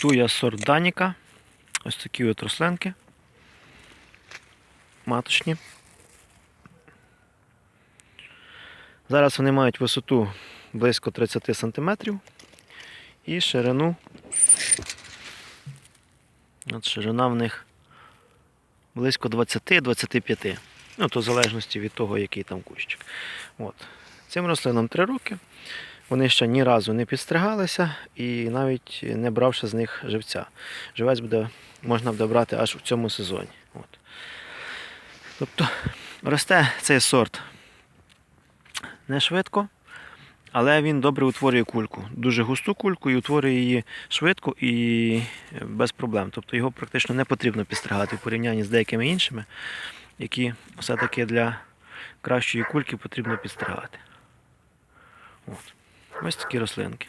Туя сорт Даніка. Ось такі от рослинки. Маточні. Зараз вони мають висоту близько 30 см і ширину. От ширина в них близько 20-25. Ну, то в залежності від того, який там кущик. От. Цим рослинам 3 роки. Вони ще ні разу не підстригалися і навіть не бравши з них живця. Живець буде, можна буде брати аж у цьому сезоні. От. Тобто росте цей сорт не швидко, але він добре утворює кульку. Дуже густу кульку і утворює її швидко і без проблем. Тобто його практично не потрібно підстригати в порівнянні з деякими іншими, які все-таки для кращої кульки потрібно підстригати. От. Ось такі рослинки.